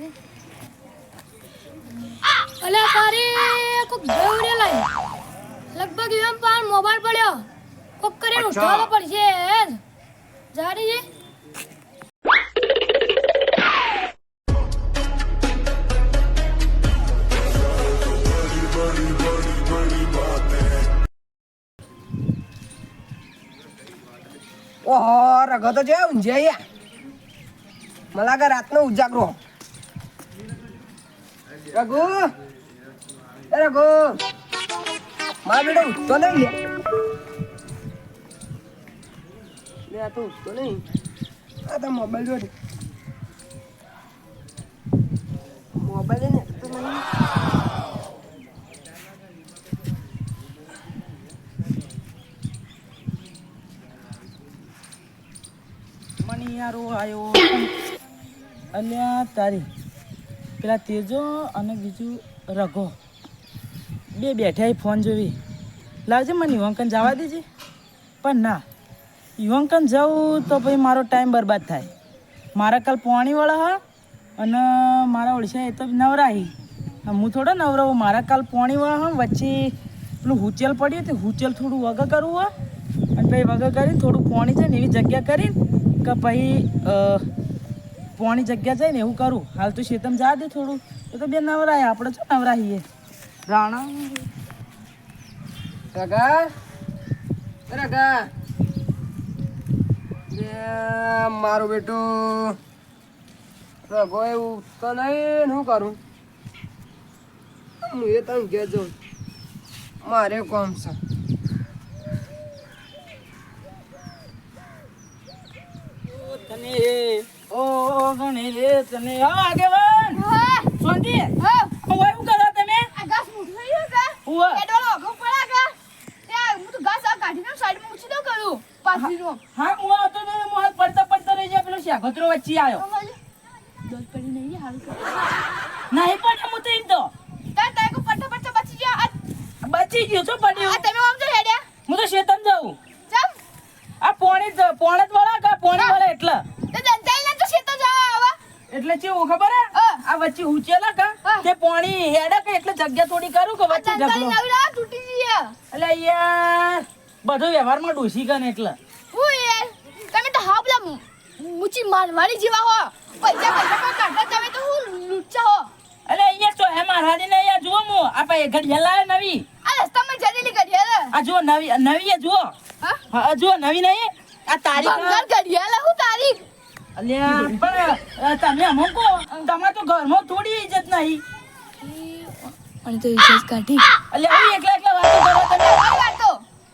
છે અલે તારે કોક દોડે લાઈ. લગભગ એમ પાર મોબાઈલ પડ્યો. કોક કરીને ઉઠાવવો પડશે જાડી છે ઓહો રગતો છે ઊંઝાઈ મને લાગે રાતનો ઉજાગરો. રઘુ! એ રઘુ! મારો બેટો ઉઠતો નહીં લે. આ તો ઉઠતો નહીં. આ તો મોબાઈલ જોડે. મોબાઈલ ને તો નહીં. મણિયારો આવ્યો અલ્યા તારી પેલા તેજો અને બીજું રઘો. બે બેઠા ફોન જોવી. લાવજે મને યુવાંકન જવા દેજે. પણ ના, યુવાંકન જાઉં તો પછી મારો ટાઈમ બરબાદ થાય. મારા કાલ પોણીવાળા હા અને મારા ઓળશા એ તો નવરાહી. હું થોડો નવરો મારા કાલ પોણીવાળા હા, વચ્ચે પેલું હુચેલ પડ્યું તે હુચેલ થોડું વગર કરવું હોય. અને પછી વગર કરીને થોડું પોણી છે ને એવી જગ્યા કરીને કે પછી પોણી જગ્યા જાય ને એવું કરું. હાલ તો શેતમ જા દે થોડું. એ તો બે નવરાય આપણે છો નવરાહીએ રાણા. રગા રગા મારો બેટો. રગો એવું તો નહીં હું કરું? હું એ તમે કહેજો. મારે કોમ છે. તને ઓ ગણે તને હા. આગેવાન શાંતિ હા. હું એવું કરો તમે? આ ઘાસ થઈ ગયું કા? અઘો પડ્યા કા? ત્યાં હું તો ઘાસ આ કાઢીને સાઈડમાં મૂકી દઉં કરું પાથરીનો. હા હું આવતો તો હું હાલ પડતા પડતા રહી જાય પેલો શાગોતરો વચ્ચે આવ્યો દોડ પડી નહીં હાલ કર. નહીં પડે હું તો તો. તાર તારે કો પટ્ટા પટ્ટા બચી ગયા? આ બચી ગયો આ પડ્યો? તમે આમ તો હેડ્યા. હું તો જાઉં. જમ આ પોણી જ પોણે જ વળા કા પોણી વળે એટલે તે દંતાઈ ને તો શેતો જાવ આવા એટલે ચેવું ખબર હે? આ વચ્ચે ઉચેલા કા. તે પોણી હેડા કે એટલે જગ્યા થોડી કરું કે વચ્ચે ઢગલો તૂટી જઈએ એટલે યાર બધો વ્યવહારમાં ડોસી ગન એટલે. હું યાર તમે તો હા પેલા મુચી મારવાડી જેવા હો. પૈસા પૈસા કાઢતા તમે તો હું લુચ્ચા હો. એટલે અહીંયા તો હે મારાની ને અહીંયા જુઓ મો. એ ઘડિયાળ લાવે નવી. આ રસ્તામાં જલેલી ઘડિયાળ આ જુઓ નવી નવી એ જુઓ. હા? જુઓ નવી નહીં આ તારીખ ઘડિયાળ હું અલ્યા પણ તમે અમુક કહો તમારે તો ઘરમાં થોડી ઇજ્જત નહીં. અને તો ઇજ્જત કાઢી. અલ્યા હું એકલા એકલા વાતો કરો તમે. તમારી વાતો.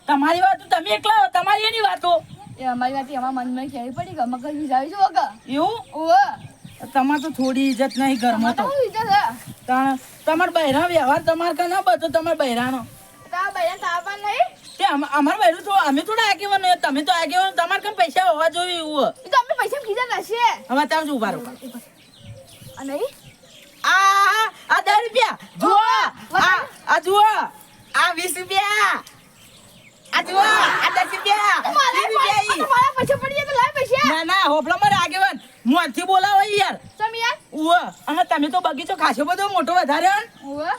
તમારી વાતો તમે એકલા તમારી એની વાતો. એ અમારી વાત એમાં મનમાં ખેડી પડી કે મગજ વિજાવી છો વગર? એવું? ઓવે. તમારે તો થોડી ઇજ્જત નહીં ઘરમાં તો. ઇજ્જત તમાર બૈરા વ્યવહાર તમાર કા ના બધો તમાર બૈરાનો. તા બૈરા તાપા નહીં? તે અમાર બૈરું તો અમે થોડા આગેવાન તમે તો આગેવાન તમારે કેમ પૈસા હોવા જોઈએ એવું પૈસા કીધા નશે હવે તમે જો ઊભા રહો આ આ આ દસ રૂપિયા. જુઓ. આ આ જુઓ. આ વીસ રૂપિયા. આ જુઓ આ દસ રૂપિયા. તો મારા. પૈસા પડી તો લાય પૈસા. ના ના હોપલા મારે આગેવાન મોંથી બોલાવો યાર. તમે યાર? ઉવ્વ. અને તમે તો બગીચો ખાસો બધો મોટો વધારે. ઓવે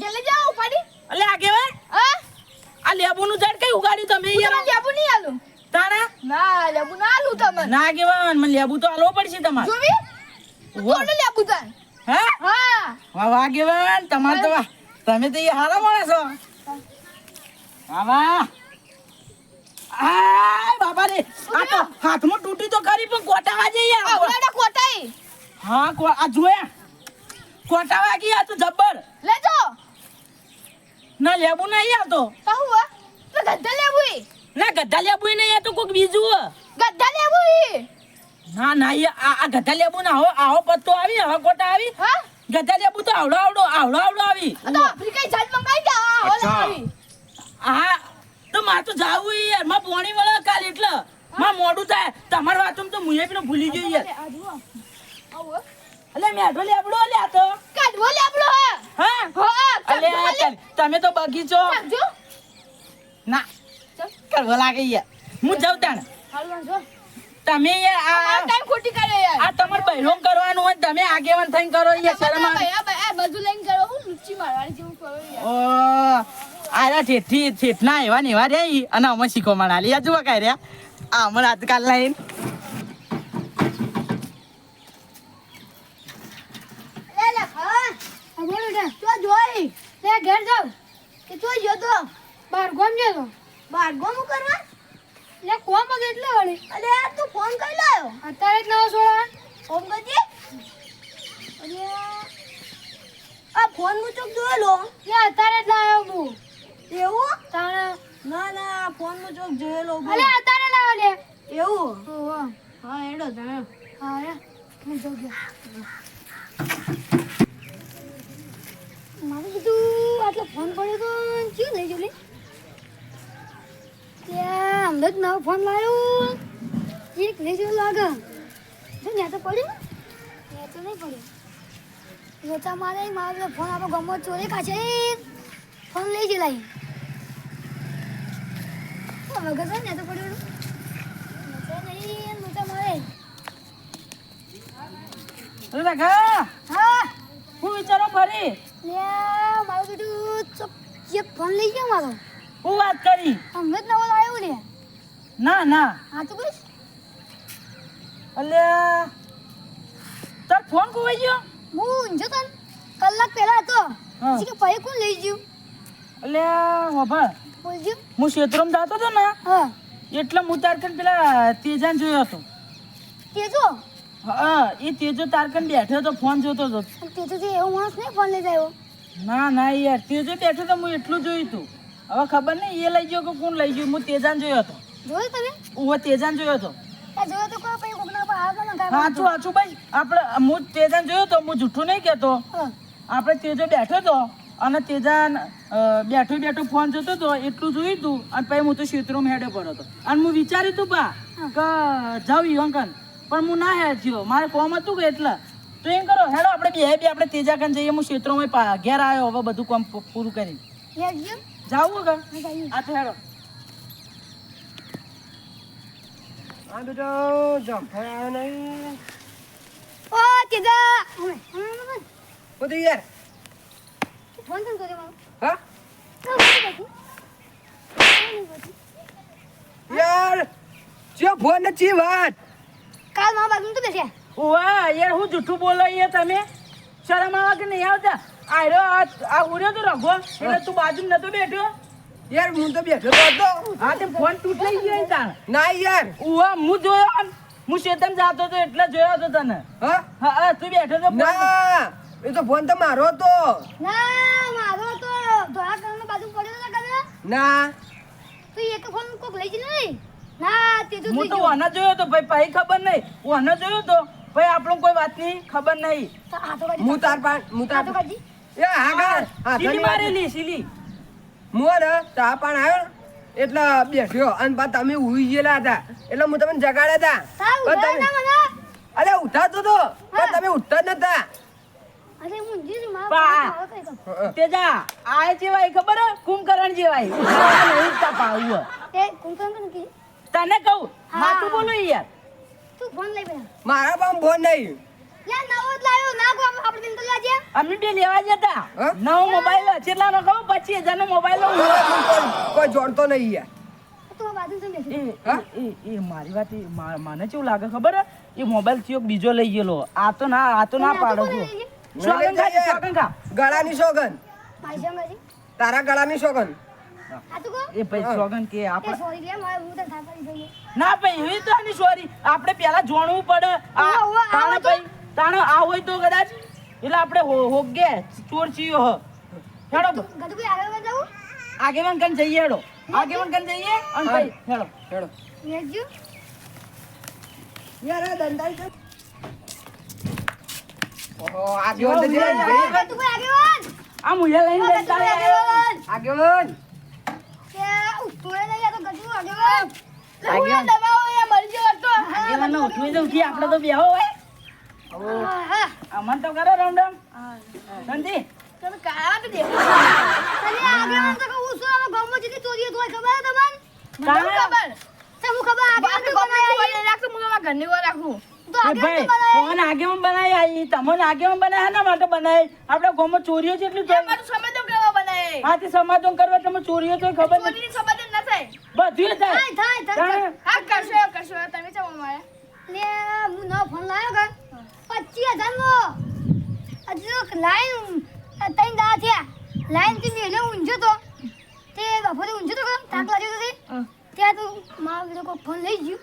જલ્દી જાઓ ઉપાડી. એટલે આગેવાન હા. આ લેબુનું ઝાડ કઈ ઉગાડ્યું તમે હું યાર? લેબુ નહીં આલું. તારા ના લેબુ ના આલું તમને. ના આગેવાન મને લેબુ તો આલવો પડશે તમારે. જોવી. થોડું લેબુ તાન હા? હા. વાહ વાહ આગેવાન તમારે તો તમે તો એ હારા માણસ છો વાહ વાહ. આય બાબા રે આ તો હાથમાં તૂટી તો ખરી પણ કોટાવા જઈએ યાર આવડાડા કોટાઈ. હા કો- આ જોયા કોટા વાગી આ તો જબ્બર? લેજો. ના લેબુ નહીં આવતો. તો હું હે? લેબુ. ના ગધા લેબુ નહીં આ તો કોઈક બીજું ગધા લેબુ ના ના એ આ ગધા લેબુ ના હો આવો પત્તો આવી હવે ગોટા આવી. હા? ગધા લેબુ તો આવડો આવડો આવડો આવડો આવી. તો આફ્રિકાઈ જાત મંગાઈ દે આ આવી. હા તો માર તો જાવું યારમાં પોણી વળા કાલ એટલે. માં મોડું થાય. તમાર વાતો તો મુએ પેલો ભૂલી ગયો યાર. આવો. અલે મેઠો લેબડો લે આ તો. કાઢવો લેબડો હે. હા? હા, અલે તમે તો બગીચો. કાઢજો. યાર. હું જાઉં તાણ. તમે યાર આ- ટાઈમ ખોટી કરે યાર. આ તમારે બહેરોમ કરવાનું હોય તમે આગેવાન થઈને કરો યાર શરમ આ બધું લઈને કરો હું લુચ્ચી મારવાની જેવું કરો યાર. ઓ આરા ઠેઠી ઠેઠના એવા ને એવા રે અને અમે શીખો માણા લે જુઓ કાંઈ રહ્યા. આ અમને આજકાલ લાઈન. જોઈ? ઘેર જાવ. કે તો? બાર ગોમ જે તો? બાર ગોમ કરવા? લે કોમ જ એટલે વળી? અલે તું ફોન કરી લાયો. અત્યારે જ નવો છોડા ફોન કરજે અરે આ ફોન હું ચોક જોયેલો લે. અત્યારે જ લાયો હું. એવું? તાણે. ના ના ફોનમાં ચોક જોયેલો. અલે અત્યારે લાયો લે. એવું? ઓહો હા એડો તમે હા રે. હું જો ગયા મારું કીધું આટલો ફોન પડ્યો તો ક્યું લઈ ગયો લે ત્યાં હમણાં જ નવો ફોન લાવ્યો એક લઈ ગયો લાગે જો ત્યાં તો પડ્યું ત્યાં તો નહીં પડ્યો. લોચા મારે મારો ફોન આપણો ગમો ચોરી કાશે ફોન લઈ. જ લાવી વગર છે ને તો પડ્યું નહીં લોચા મારે અરે ઘા હા? હું વિચારો ફરી? લે મારું બેટું ચપ ચેપ ફોન લઈ ગયો મારો. હું વાત કરી. હમણાં જ નવો લાવ્યો લે ના ના. હા તો કઈશ અલ્યા તાર ફોન ખોવાઈ ગયો? હું ઊંઝો તન કલાક પહેલા હતો. પછી કે ભાઈ કોણ લઈ ગયું? અલ્યા હોભળ. બોલજો હું ક્ષેત્રમ જતો હતો ને હા. એટલે હું તારકન પેલા તેજાન જોયો હતો. તેજો? હા એ તેજો તારકન બેઠો હતો ફોન જોતો હતો. તેજો જે એવો માણસ નહીં ફોન લઈ જાય? ના ના યાર તેજો બેઠો તો હું એટલું જોયું હતું હવે ખબર નહીં એ લઈ ગયો કે કોણ લઈ ગયું? હું તેજાન જોયો હતો. જોયો તમે? હું તેજાન જોયો હતો. જોયો તો કોઈ પછી કોકના પર આગળ ના ગાય સાચું સાચું ભાઈ. આપણે હું તેજાન જોયો હતો હું જૂઠું નહીં કહેતો. આપણે તેજો બેઠો હતો અને તેજાન બેઠો બેઠો ફોન જોતો હતો એટલું જોયું હતું અને પછી હું તો ક્ષેત્રમાં હેડે પડ્યો હતો. અને હું વિચાર્યું હતું બા કે જાઉં ઈવંકન. પણ હું ના હેડ થયો મારે કોમ હતું કે એટલે? તો એમ કરો હેડો આપણે બે બે આપણે તેજા કન જઈએ. હું ક્ષેત્રોમાં પા- ઘેર આવ્યો. હવે બધું કામ પૂરું કરી જાવું કે આ હેડો. આ બેટો જંફાયા નહીં. ઓ હવે બધું. યાર. ફોન કેમ કર્યો હા. યાર ચિયો ફોન ને વાત. કાલ મારા બાજુ તો બેસ્યા? વાહ યાર હું જૂઠું બોલો યાર તમે? શરમ આવે કે નહીં આવતા? આયરો આ આ ઉર્યો તો રઘો. એટલે તું બાજુ નતો બેઠો? યાર હું તો બેઠો હતો. હા તે ફોન તૂટ લઈ ગયો તાર. ના યાર. ઉવા હું જોયો આમ. હું શેતમ જાતો તો એટલે જોયો તો તને. હા? હા તું બેઠો તો ફોન. ના એ તો ફોન તો મારો હતો. ના મારો તો ધોળા કલરનો બાજુ પડ્યો હતા કદાચ. ના. તું એક ફોન કોક લઈ જ નહીં? ના તે તો હું તો. ઓને જોયો તો ભાઈ ભાઈ ખબર નહીં. ઓને જોયો તો ભાઈ આપણો કોઈ વાત નહીં ખબર નહીં. તો હું તાર પાન હું તાર એ આગળ સીલી મારેલી સીલી. મોર ને તા પાન આવ્યો એટલે બેઠ્યો અને બા તમે ઉઈ ગયેલા હતા. એટલે હું તમને જગાડ્યા તા હતા પણ અરે ઉઠાતો તો પણ તમે ઉઠતા જ નતા. અરે હું પા. તેજા આ જેવાય ખબર હે? કુંભકરણ જેવાય. નહીં કે તને કહું. માથું બોલો યાર. તું ફોન લઈ પેલા મારા પાસે ફોન નહીં. લે નવો જ લાવ્યો ના કો આપણે દિન તો લાજે અમે બે લેવા જતા? નવો મોબાઈલ કેટલાનો કહું પચીસ હજાર નો મોબાઈલ લઉં કોઈ- જોડતો નહીં યાર. મારી વાત એ મા- મને કેવું લાગે ખબર? હે એ મોબાઈલ થયો બીજો લઈ ગયેલો. આ તો ના આ તો ના પાડો ગળાની સોગન તારા ગળાની સોગન આ તું કો એ ભાઈ સોગન કે આપણે ના ભાઈ એવી તો સોરી. આપણે પેલા જોણવું પડે. આ. ભાઈ તાણે આ હોય તો કદાચ એટલે આપણે હો- હોગે ચોર ચીયો હ. હેડો ગધું કોઈ આગળ આગેવાન કન જઈએ હેડો. આગેવાન કન જઈએ? અન ભાઈ હેડો હેડો. નેજો યાર આ દંડાઈ કર ઓહો આગેવાન તો આ લઈને આગેવાન. કે ઉતોય નહીં આ આગેવાન. દબાવો ઉઠવી દઉં કે આપણે તો બેહો હોય અમન તો કરો રામ રામ સંજી તમે કાળા તો દેખો અરે આગળ તો કહું છું આમાં ગામમાં જેટલી ચોરી થાય ખબર તમને? કાં? ખબર. તે હું ખબર આગળ તો ગમે બનાવી રાખતું, હું તમારા ઘરની વાર રાખું. તો બનાવી ફોન આગેવાન બનાવી? આવી તમને આગેવાન બનાવ્યા ના માટે બનાવી? આપણે ગામમાં ચોરીઓ જેટલી મારું સમાધાન કરવા બનાવે? હા તે સમાધાન કરવા તમે ચોરીઓ તો ખબર નથી ચોરીની સમાધાન ના થાય. બધું થાય. થાય થાય હા કરશો કરશો તમે ચમ અમારે લે હું નવો ફોન લાવ્યો કે પચીસ હજારનો. હજુ લાઈન ત્રણ દા થયા. લાઈનથી મેલે ઊંઝો તો. તે બપોરે ઊંઝો તો તાક લાગ્યો તો. ત્યાં તો મારો કોઈ ફોન લઈ ગયું.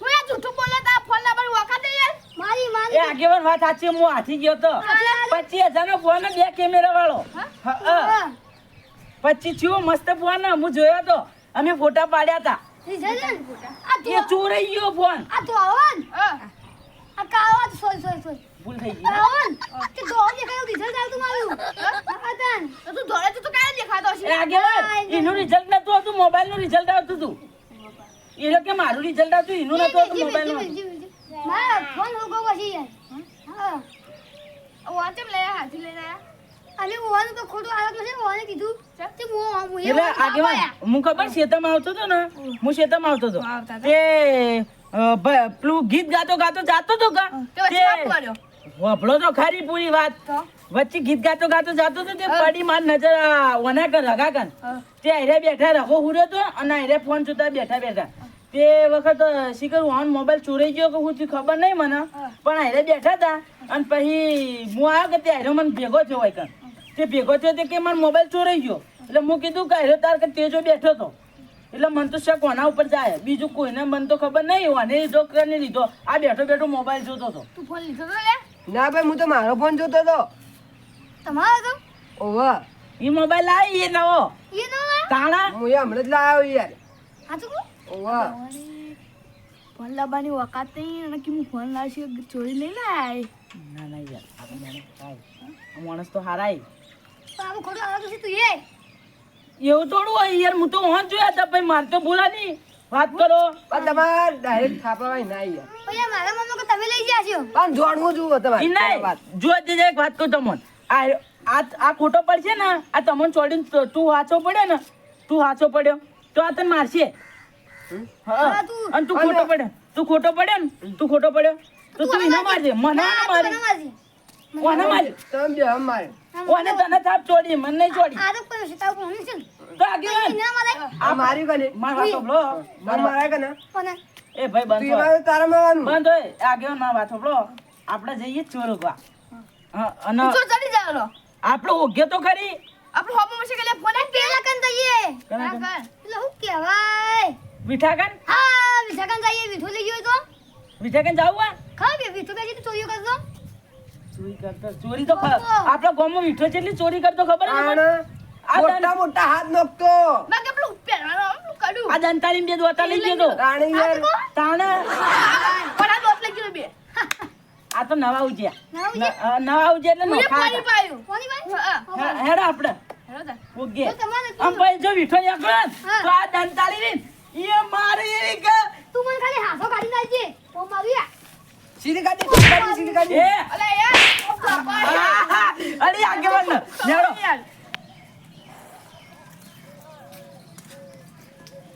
હું આ જૂઠું બોલે તા ફોન ના પર વખત દે યાર મારી એ મારી આગેવાન વાત સાચી હું હાથી ગયો તો. પચીસ હજાર નો ફોન બે કેમેરા વાળો. હા, હા. થયો મસ્ત ફોન હું જોયો તો. અમે ફોટા પાડ્યા હતા આ તો એ ચોરાઈ ગયો ફોન આ તો આવન હા. આ કાવા સોય સોય સોય ભૂલ થઈ ગઈ તે દેખાયો રિઝલ્ટ આવતું મારું. આ તાન તો તું કાંઈ દેખાતો હશે? આગેવાન એનું રિઝલ્ટ નતું હતું મોબાઈલનું રિઝલ્ટ આવતું હતું એ લોકો કે મારું રિઝલ્ટ આવતું એનું નતું હતું મોબાઈલનું. મારા ફોન હોગો પછી. યાર હા લઈ હાથી આયા અને ઓવાનું તો ખોટું આલક નથી ઓવાને કીધું. તે મો મો એટલે આગેવાન હું ખબર શેતામાં આવતો તો ને? હું. શેતામાં આવતો હતો. તે પેલું ગીત ગાતો ગાતો જાતો તો કા તે તે- તો ખરી પૂરી વાત. વચ્ચે ગીત ગાતો ગાતો જાતો તો તે પડી માર નજર આ વના કર રગા કર. તે આયરે બેઠા રખો હુર્યો તો અને આયરે ફોન જોતા બેઠા બેઠા. તે વખત શીખર ઓન મોબાઈલ ચોરાઈ ગયો કે હું ખબર નહીં મને. પણ આયરે બેઠા હતા. અને પછી હું આવ્યો કે તે આયરો મને ભેગો થયો હોય કર તે ભેગો થયો તે કે મને મોબાઈલ ચોરાઈ ગયો. એટલે હું કીધું કે આયરો તાર કે તેજો બેઠો હતો એટલે મન તો શક કોના ઉપર જાય. બીજું કોઈને મન તો ખબર નહીં. ઓને જો કે નહીં લીધો. આ બેઠો બેઠો મોબાઈલ જોતો હતો. તું ફોન લીધો તો લે ના ભાઈ હું તો મારો ફોન જોતો હતો. તમારો તો ઓવા. એ મોબાઈલ આવી એ નવો. એ નવો ના તાણા? હું એ હમણાં જ લાવ્યો યાર. આ તો ઓવા. ફોન લાવવાની વખત નહીં અને કે હું ફોન લાવશે? ચોરી લઈ લાય. ના ના યાર આપણે માણસ થાય. આ માણસ તો હારાય. આમ ખોટું આવે છે તું એ. એવું થોડું હોય યાર હું તો હોન જોયા હતા ભાઈ માર તો ભૂલા નહીં વાત કરો. પણ તમાર ડાયરેક્ટ થાપવા ના યાર. પછી મારા મમ્મી કો તમે લઈ ગયા છો? પણ જોડવું જુઓ ઈ તમારે. નહીં વાત. જો જે એક વાત કહું તમને. આ આ આ ખોટો પડશે ને આ તમને ચોડીને તું હાચો પડ્યો ને તું હાચો પડ્યો. તો આ તને મારશે. હા. હા, તું- અને તું ખોટો પડ્યો. તું ખોટો પડ્યો ને તું ખોટો પડ્યો. તો તું એને મારજે. મને ના આ મને મારજી. તમે બે હમ મારે કોને તને થાપ ચોડી મને નહીં ચોડી. આ તો કોઈ છે કોણ છે તો આગેવાન ના. આ મારી કને માર વાત સાંભળો. માર મારા કને કોને? એ ભાઈ બંધ તું મારે તારા મારવાનું બંધ હોય. આગેવાન માર વાત સાંભળો. આપણે જઈએ ચોરવા હા, અને તો ચડી જાવ આપણો ઓગ્યો તો ખરી. આપણે હોમમાં છે કે ફોન પેલા કન જઈએ. કને. કને? એટલે હું કહેવાય? વિઠાકન હા વિશાકન જઈએ. વિઠો લઈ ગયો તો? વિઠાકન જાવું ખા કે વિઠો બેજી તો ચોરીઓ કરતો ચોરી કરતો ચોરી તો આપણા ગામમાં વિઠો જેટલી ચોરી કરતો ખબર છે મોટા મોટા હાથ નોખતો. મેં કે પેલું પહેરવાનું પેલું આ દંતાળી બે દોતા લઈ ગયો તો. રાણી યાર તાણે પણ આ દોત લઈ ગયો બે. આ તો નવા ઉજ્યા. નવા ઉજ્યા? એટલે નોખા પાણી પાયું. કોની ભાઈ હા આપણે તો. આમ ભાઈ જો વિઠો તો આ દંતાળી રીન એ મારી એવી કે તું મને ખાલી હાથો કાઢી નાખજે. ઓ મારિયા સીધી કાઢી સીધી કાઢી એ. અલે! અરે આગેવાન ને, હેડો યાર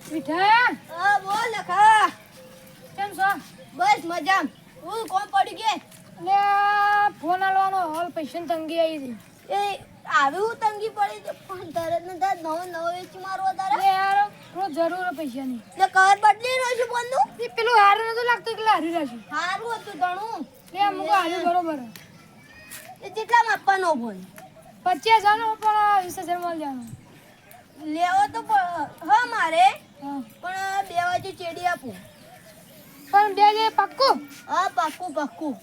વિઠા હા બોલ લખા કેમ છો બસ મજામ હું કોણ પડી ગયે આ ફોન આલવાનો હાલ પૈસાની તંગી આવી હતી એ આવ્યું તંગી પડી છે પણ તરત ને તરત નવો નવો વેચી મારવો તારે યાર થોડો જરૂર હે પૈસાની એટલે કવર બદલી રહ્યો છું ફોનનું પેલું હારું નતું લાગતું એટલે હારી રાખ્યું સારું હતું ઘણું એટલે અમુક હારું બરોબર. એ કેટલામાં આપવાનો ફોન પચીસ હજારનો પણ વીસ હજારમાં જવાનો લેવો તો હા મારે. પણ બે વાગે ચેડી આપું. પણ બે જે પાક્કું? હા પાક્કું પાક્કું.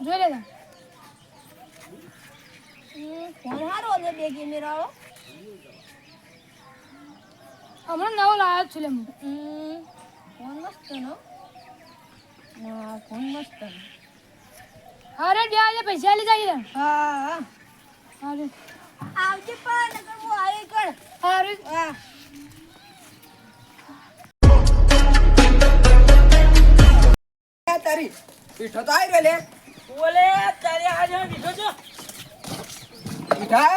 જોઈ લેતા હમ, ફોન ને બે કેમેરા વાળો હમણાં નવો લાવ્યો છું લે ફોન મસ્ત નો ના ફોન મસ્ત નો. અરે બે આજે પૈસા લઈ જાય હા હા. હારું આવજે પણ નકર હું આવી કર અરે. હા. આ તારી પીઠો તો આવી લે બોલે તારે આજે વિઠો છો? ઉઠા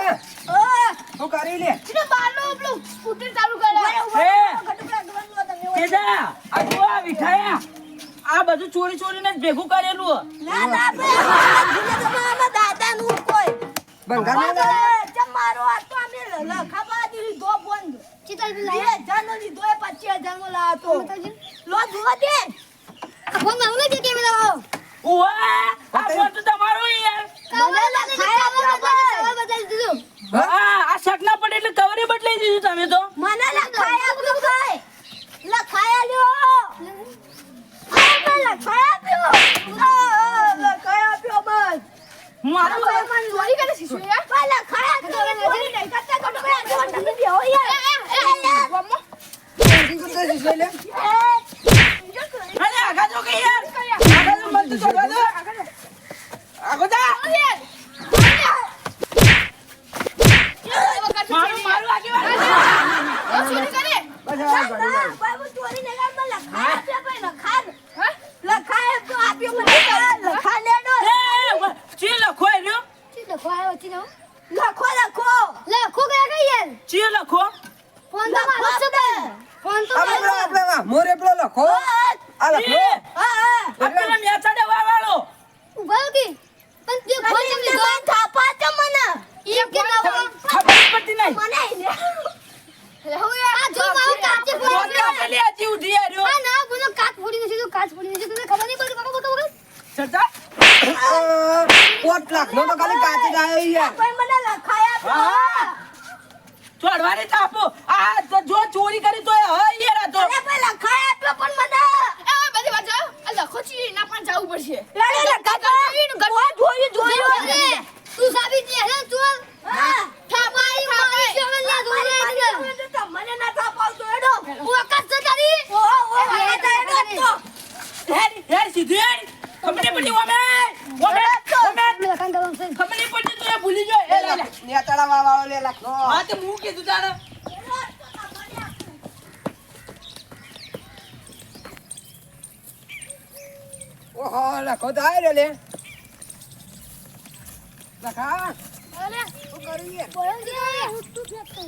ઓય શું કરી લે? એટલે બારનો પેલું સ્કૂટર ચાલુ કરે. એ! તેજા આ જો આ વિઠાયા આ બધું ચોરી ચોરીને જ ભેગું કરેલું ના ના આપણે તમારા દાદાનું કોઈ. બંગાળ ના મારો આ તો અમે લખાબા દીધી બંધ. બે નો નો લો જોવા દે ફોનમાં કે આ ફોન તો તમારો યાર. મને લખાયા દીધું હા આ શક ના પડે એટલે કવરે બદલાઈ દીધું તમે તો. મને લખાયા આપ્યું ભાઈ લખાયા લ્યો આ મેં લખાયા આપ્યો આ, લખાયા આપ્યો બસ મારું ચોરી કરે શીશો યાર ભાઈ લખાયા તો ચોરી નહીં કરતા તો તમે આજે તમે બેહો યાર ચોરી કરતો શીશો લે. અરે આગા જો કે યાર આગા જો મત છોડવા દો આગો જા મારું મારું આગેવાન ચોરી કરે બસ આ ગાડી લાવી. બાબુ ચોરી નહીં કર મને લખાયા આપ્યો ભાઈ લખાય લખાયા તો આપ્યો મને લખા લેડો એ ચી લખો એ રહ્યો લખો આવ્યો ચીનો લખો લખો લખો ગયા કઈ યાર ચી લખો ફોન તો મારો છે બે ફોન તો આપણે પેલો- મારો આપણે વા, મોરે પેલો લખો આ લખો એ હા હા આ પેલા નેચા દેવા વાળો ઊભા કે પણ તે ફોન કેમ લીધો થાપા છે મને એમ કે ના ખબર જ પડતી નહીં મને આ જો મારો કાચે ફોન જોતે પેલી આજી ઉઠી આ રહ્યો આ ના બોલો કાચ ફોડી નથી તો કાચ ફોડી નથી તમને ખબર નહીં પડી કાકા કાકા કાકા ચચા આ, પોત લાખનો તો ખાલી કાચી જ આવ્યો યાર ભાઈ મને લખાયા હા. ચોડવાની તાપો આ જો ચોરી કરી તો એ હય યાર અરે ભાઈ લખાયા આપ્યો પણ મને. આ બધી વાત જાઓ લખો છી ના પણ જવું પડશે. અરે લખાયા જોયું જોયું જોયું તું હે. હા. મારી તમને ના એડો વખત ઓ ઓ સીધી પડી ઓમે. ઓમે ઓમે. પડી એ ભૂલી જો એ લે લે. નેતાળા વાળો લે હા તે હું કીધું તારે? ઓહો લખો તો આવ્યો લે લખા અરે શું કર્યું યાર? બોલ દે તું ફેંકતો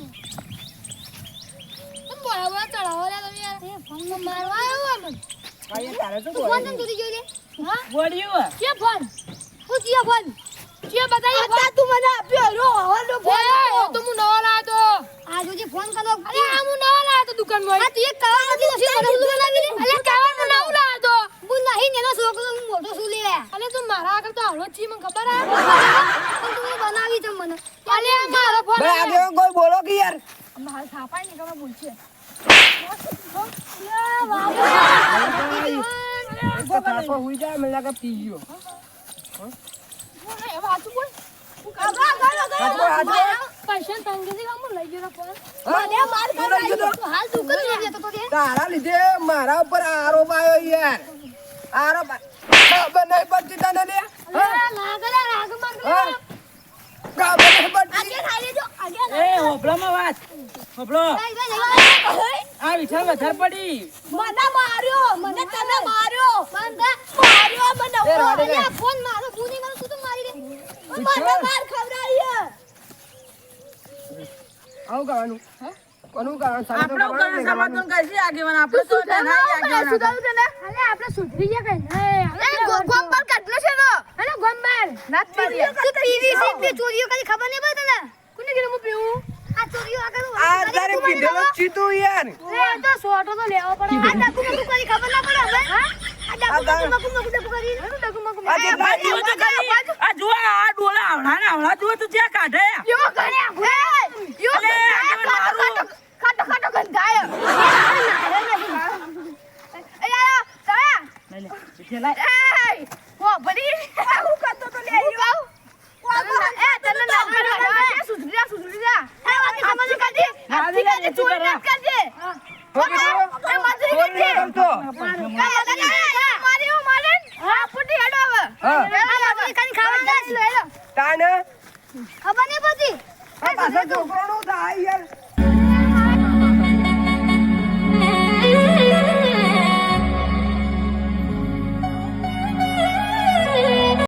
તમ બોલાવા ચડાવો લે તમે યાર એ ફોન મારવા આવ્યો મને ભાઈ તારે શું તું ફોન? તને તૂટી જોઈ લે હા વળ્યું કે ફોન હું જીયા ફોન કે બતાઈ ફોન તું મને આપ્યો રો હવાનો ફોન તો હું નવો લાવ્યો તો આ જોજે ફોન કરો અરે આ હું નવો લાવ્યો તો દુકાનમાં આ તું એક કવા નથી નથી મને બધું બનાવી દે અરે કાવા હું નવું લાવ્યો તો હું નહીં એનો છોકરો હું મોટો લે અને તું મારા આગળ ખબર આ છે મારા ઉપર આરોપ આવ્યો યાર. આરોપ આ- નહીં પડતી તને લે. હા? લાગલા રાગ માર હા? નહીં પડતી. આગે ખાઈ લેજો આગે એ હોબળામાં વાત. હોબળો ભાઈ ભાઈ આ વિચાર વધારે પડી. મને માર્યો મને તને માર્યો. બંધા માર્યો મને એ રાડે રે. અરે ફોન મારો તું મારો તું મારી દે મને માર ખવડાવી આવું કરવાનું કોનું કરવાનું આપણે ઉકરણ સમાધાન કરશે આગેવાન. આપણે તો તેના આગેવાન. સુધારું છે ને? અલે આપણે સુધરી ગયા કઈ? અરે ગોમ પર કાઢનો છે તો. અરે ગોમ પર. નાચ મારી તું ટીવી સીટ પે ચોરીઓ કરી ખબર નહીં પડે તને? કોને કીધું હું પીવું? આ ચોરીઓ આગળ આ તારે પીધેલો ચીતું યાર. એ તો સોટો તો લેવો પડે. આ ડાકુ કરી ખબર ના પડે હવે? આ આ ડાકુ તારે-